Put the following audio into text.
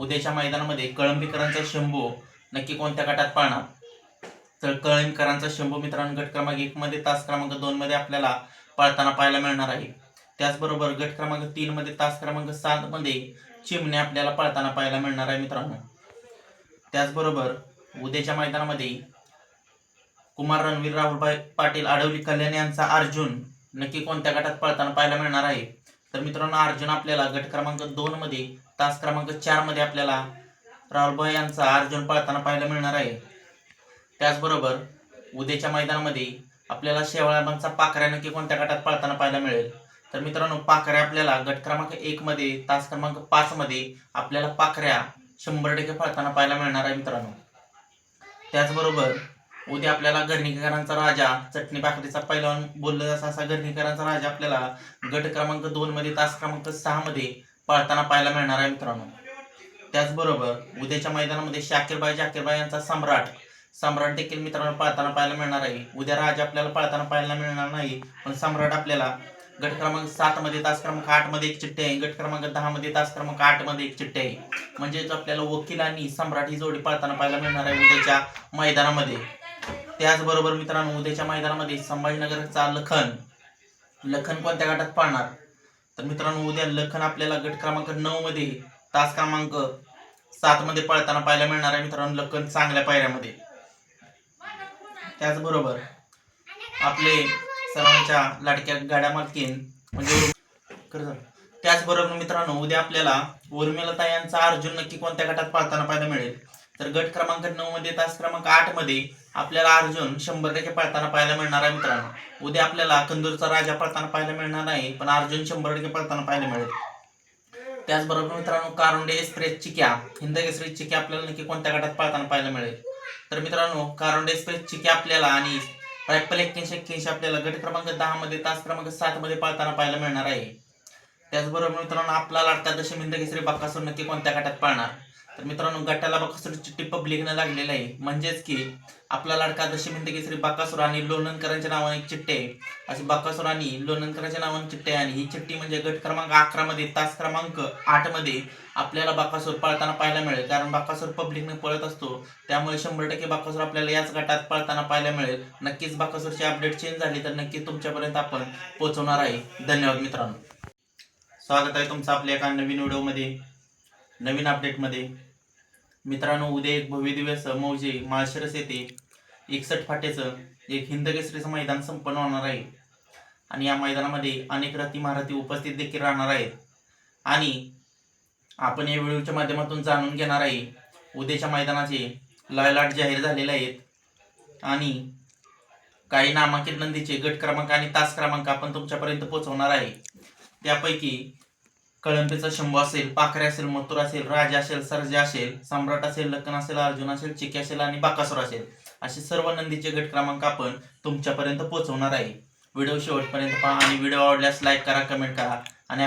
उद्याच्या मैदानामध्ये कळंबीकरांचा शंभू नक्की कोणत्या गटात पाळणार तर कळंबीकरांचा शंभू मित्रांनो गट क्रमांक एक मध्ये तास क्रमांक दोन मध्ये आपल्याला पाळताना पाहायला मिळणार आहे. त्याचबरोबर गट क्रमांक तीन मध्ये तास क्रमांक सात मध्ये चिमणे आपल्याला पाळताना पाहायला मिळणार आहे मित्रांनो. त्याचबरोबर उद्याच्या मैदानामध्ये कुमार रणवीर राहुलभाई पाटील आडवली कल्याण यांचा अर्जुन नक्की कोणत्या गटात पळताना पाहायला मिळणार आहे? तर मित्रांनो अर्जुन आपल्याला गट क्रमांक दोन मध्ये तास क्रमांक चारमध्ये आपल्याला राहुलभाई यांचा अर्जुन पळताना पाहायला मिळणार आहे. त्याचबरोबर उद्याच्या मैदानामध्ये आपल्याला शेवाळाबांचा पाखऱ्या नक्की कोणत्या गटात पळताना पाहायला मिळेल? तर मित्रांनो पाखऱ्या आपल्याला गट क्रमांक एक मध्ये तास क्रमांक पाच मध्ये आपल्याला पाखऱ्या शंभर टक्के पळताना पाहायला मिळणार आहे मित्रांनो. त्याचबरोबर उद्या आपल्याला गर्णिकरांचा राजा चटणी भाकरीचा पहिला बोललं जातं असा गर्णिकरांचा राजा आपल्याला गट क्रमांक दोन मध्ये तास क्रमांक सहा मध्ये पाळताना पाहायला मिळणार आहे मित्रांनो. त्याचबरोबर उद्याच्या मैदानामध्ये शाकीरबाई जाकीरबाई यांचा सम्राट. सम्राट देखील मित्रांनो पाळताना पाहायला मिळणार आहे. उद्या राजा आपल्याला पाळताना पाहायला मिळणार नाही पण सम्राट आपल्याला गट क्रमांक सात मध्ये तास क्रमांक आठमध्ये एक चिठ्ठी आहे. गट क्रमांक दहा मध्ये तास क्रमांक आठमध्ये एक चिठ्ठी आहे. म्हणजेच आपल्याला वकील आणि सम्राट ही जोडी पाळताना पाहायला मिळणार आहे उद्याच्या मैदानामध्ये. त्याचबरोबर मित्रांनो उद्याच्या मैदानामध्ये संभाजीनगरचा लखन. लखन कोणत्या गटात पाळणार? तर मित्रांनो उद्या लखन आपल्याला गट क्रमांक नऊ मध्ये तास क्रमांक सात मध्ये पळताना पाहायला मिळणार आहे मित्रांनो लखन चांगल्या पायऱ्यामध्ये. त्याचबरोबर आपले सर्वांच्या लाडक्या गाड्या मालकीन म्हणजे त्याचबरोबर मित्रांनो उद्या आपल्याला उर्मिलता यांचा अर्जुन नक्की कोणत्या गटात पाळताना पाहायला मिळेल? तर गट क्रमांक नऊ मध्ये तास क्रमांक आठमध्ये आपल्याला अर्जुन शंभर टक्के पळताना पाहायला मिळणार आहे मित्रांनो. उद्या आपल्याला कंदूरचा राजा पळताना पाहायला मिळणार नाही पण अर्जुन शंभर टक्के पळताना पाहायला मिळेल. त्याचबरोबर मित्रांनो कारुंडे एक्सप्रेस चिक्या हिंद एक्सप्रेस चिक्या आपल्याला नक्की कोणत्या गटात पळताना पाहायला मिळेल? तर मित्रांनो कारुंडे एक्सप्रेस चिक्या आपल्याला आणि रायफल एक्क्याऐंशी एक्क्याऐंशी आपल्याला गट क्रमांक दहा मध्ये तास क्रमांक सात मध्ये पाळताना पाहायला मिळणार आहे. त्याचबरोबर मित्रांनो आपला लाडका दशमी केसरी बाक्कासून नक्की कोणत्या गटात पाळणार? तर मित्रांनो गटाला बकासूर चिठ्ठी पब्लिकनं लागलेली आहे. म्हणजेच की आपला लाडका दशमिंद केसरी बाकासूर आणि लोणंदकरांच्या नावाने एक चिठ्ठी आहे. अशी बाकासूर आणि लोणंदकरांच्या नावाने चिठ्ठी आहे. आणि ही चिठ्ठी म्हणजे गट क्रमांक अकरा मध्ये तास क्रमांक आठमध्ये आपल्याला बाकासूर पळताना पाहायला मिळेल. कारण बाकासूर पब्लिकने पळत असतो. त्यामुळे शंभर टक्के बाकासूर आपल्याला याच गटात पळताना पाहायला मिळेल. नक्कीच बाकासूरची अपडेट चेंज झाली तर नक्की तुमच्यापर्यंत आपण पोहोचवणार आहे. धन्यवाद मित्रांनो. स्वागत आहे तुमचं आपल्या एका नवीन व्हिडिओमध्ये नवीन अपडेटमध्ये मित्रांनो उद्या एक भव्य दिवस मौजे माळशिरस येथे एकसठ फाट्याचं एक हिंदकेसरीचं मैदान संपन्न होणार आहे. आणि या मैदानामध्ये अनेक रथी महारथी उपस्थित देखील राहणार आहेत. आणि आपण या व्हिडिओच्या माध्यमातून जाणून घेणार आहे उद्याच्या मैदानाचे लयलाट जाहीर झालेले आहेत. आणि काही नामांकित नंदीचे गट क्रमांक आणि तास क्रमांक आपण तुमच्यापर्यंत पोहोचवणार आहे. त्यापैकी कळंबीचा शंभू असेल पाखरे असेल मथुर असेल राजा असेल सरजा असेल सम्राट असेल लखन असेल अर्जुन असेल चिकी असेल आणि बाकासूर असेल असे सर्व नंदीचे गट क्रमांक आपण तुमच्यापर्यंत पोहोचवणार आहे. व्हिडिओ शेवटपर्यंत पहा आणि व्हिडिओ आवडल्यास लाईक करा कमेंट करा आणि